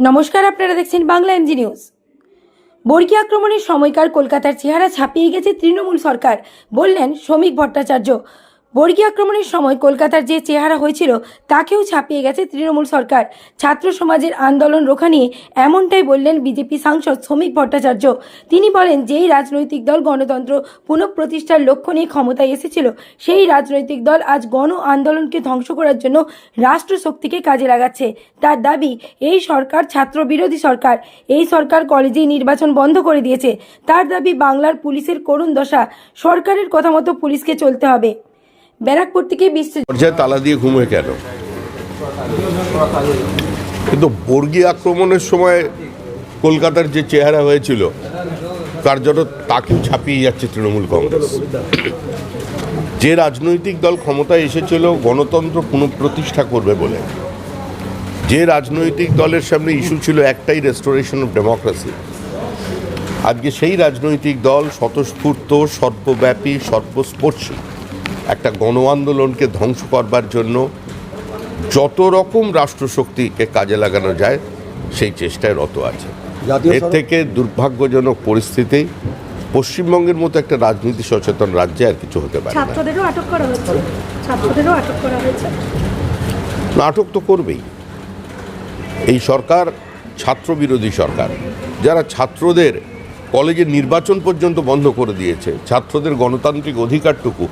নমস্কার, আপনারা দেখছেন বাংলা এমজি নিউজ। বর্গী আক্রমণের সময়কার কলকাতার চেহারা ছাপিয়ে গেছে তৃণমূল সরকার, বললেন শ্রমিক ভট্টাচার্য। বর্গী আক্রমণের সময় কলকাতার যে চেহারা হয়েছিল, তাকেও ছাপিয়ে গেছে তৃণমূল সরকার। ছাত্র সমাজের আন্দোলন রোখা নিয়ে এমনটাই বললেন বিজেপি সাংসদ শ্রমিক ভট্টাচার্য। তিনি বলেন, যেই রাজনৈতিক দল গণতন্ত্র পুনঃপ্রতিষ্ঠার লক্ষ্য নিয়ে ক্ষমতায় এসেছিল, সেই রাজনৈতিক দল আজ গণ আন্দোলনকে ধ্বংস করার জন্য রাষ্ট্রশক্তিকে কাজে লাগাচ্ছে। তার দাবি, এই সরকার ছাত্র বিরোধী সরকার। এই সরকার কলেজে নির্বাচন বন্ধ করে দিয়েছে। তার দাবি, বাংলার পুলিশের করুণ দশা। সরকারের কথা মতো পুলিশকে চলতে হবে। ব্যারাকপুর থেকে বিশ্ব দরজায় তালা দিয়ে ঘুমোয় কেন? কিন্তু বর্গী আক্রমণের সময় কলকাতার যে চেহারা হয়েছিল, তার জন্য তাকেও ছাপিয়ে যাচ্ছে তৃণমূল কংগ্রেস। যে রাজনৈতিক দল ক্ষমতায় এসেছিল, গণতন্ত্র পুনঃপ্রতিষ্ঠা করবে বলে। যে রাজনৈতিক দলের সামনে ইস্যু ছিল একটাই রেস্টোরেশন অফ ডেমোক্রেসি আজকে সেই রাজনৈতিক দল স্বতঃস্ফূর্ত, সর্বব্যাপী, সর্বস্পর্শী। একটা গণ আন্দোলনকে ধ্বংস করবার জন্য যত রকম রাষ্ট্রশক্তিকে কাজে লাগানো যায় সেই চেষ্টায় রত আছে। এর থেকে দুর্ভাগ্যজনক পরিস্থিতি পশ্চিমবঙ্গের মতো একটা রাজনীতি সচেতন রাজ্যে আর কিছু হতে পারে ছাত্রদেরও আটক করা হয়েছে। ছাত্রদেরও আটক করা হয়েছে। নাটক তো করবেই। এই সরকার ছাত্র বিরোধী সরকার যারা ছাত্রদের কলেজের নির্বাচন পর্যন্ত বন্ধ করে দিয়েছে ছাত্রদের গণতান্ত্রিক অধিকারটুকু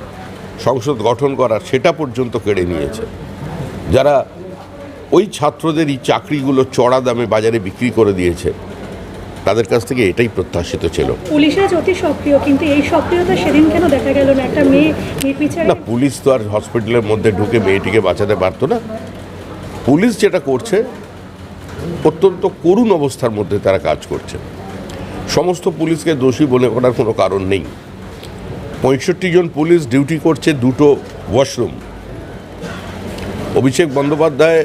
সংসদ গঠন করার সেটা পর্যন্ত কেড়ে নিয়েছে। যারা ওই ছাত্রদের এই চাকরিগুলো চড়া দামে বাজারে বিক্রি করে দিয়েছে তাদের কাছ থেকে এটাই প্রত্যাশিত ছিল। অতি সক্রিয় কিন্তু এই সক্রিয়তা সেদিন কেন দেখা গেল না? একটা মেয়ে নির্বিচারে না পুলিশ তো আর হসপিটালের মধ্যে ঢুকে মেয়েটিকে বাঁচাতে পারতো না। পুলিশ যেটা করছে অত্যন্ত করুণ অবস্থার মধ্যে তারা কাজ করছে। সমস্ত পুলিশকে দোষী বলে করার কোনো কারণ নেই। পঁয়ষট্টি জন পুলিশ ডিউটি করছে দুটো ওয়াশরুম। অভিষেক বন্দ্যোপাধ্যায়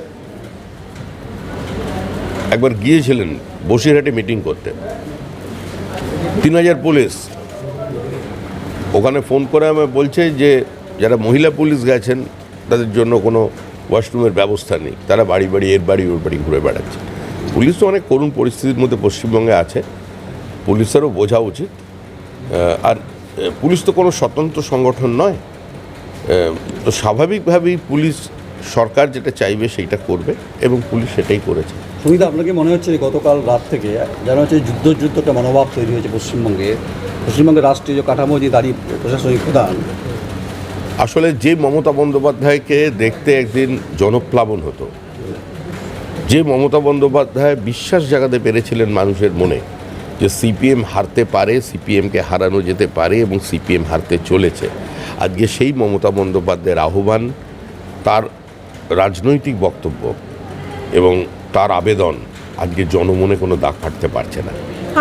একবার গিয়েছিলেন বসিরহাটে মিটিং করতে। তিন হাজার পুলিশ। ওখানে ফোন করে আমায় বলছে যে, যারা মহিলা পুলিশ গেছেন, তাদের জন্য কোনো ওয়াশরুমের ব্যবস্থা নেই। তারা বাড়ি বাড়ি, এর বাড়ি, ওর বাড়ি ঘুরে বেড়াচ্ছে। পুলিশ তো অনেক করুণ পরিস্থিতির মধ্যে পশ্চিমবঙ্গে আছে। পুলিশেরও বোঝা উচিত। আর পুলিশ তো কোনো স্বতন্ত্র সংগঠন নয়। তো স্বাভাবিকভাবেই পুলিশ সরকার যেটা চাইবে সেইটা করবে এবং পুলিশ সেটাই করেছে। সুবিধা আপনাকে মনে হচ্ছে যে গতকাল রাত থেকে যেন হচ্ছে যুদ্ধ যুদ্ধ একটা মনোভাব তৈরি হয়েছে পশ্চিমবঙ্গে? পশ্চিমবঙ্গের রাষ্ট্রীয় কাঠামো যে দাঁড়িয়ে প্রশাসনিক প্রধান আসলে যে মমতা বন্দ্যোপাধ্যায়কে দেখতে একদিন জনপ্লাবন হতো যে মমতা বন্দ্যোপাধ্যায় বিশ্বাস জাগাতে পেরেছিলেন মানুষের মনে যে সিপিএম হারতে পারে সিপিএমকে হারানো যেতে পারে এবং সিপিএম হারতে চলেছে। আজকে সেই মমতা বন্দ্যোপাধ্যায়ের আহ্বান তার রাজনৈতিক বক্তব্য এবং তার আবেদন আজকে জনমনে কোনো দাগ কাটতে পারছে না।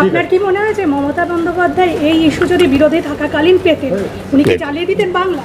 আপনার কি মনে হয় যে মমতা বন্দ্যোপাধ্যায় এই ইস্যু যদি বিরোধী থাকাকালীন পেতেন উনি কি চালিয়ে দিতেন বাংলা?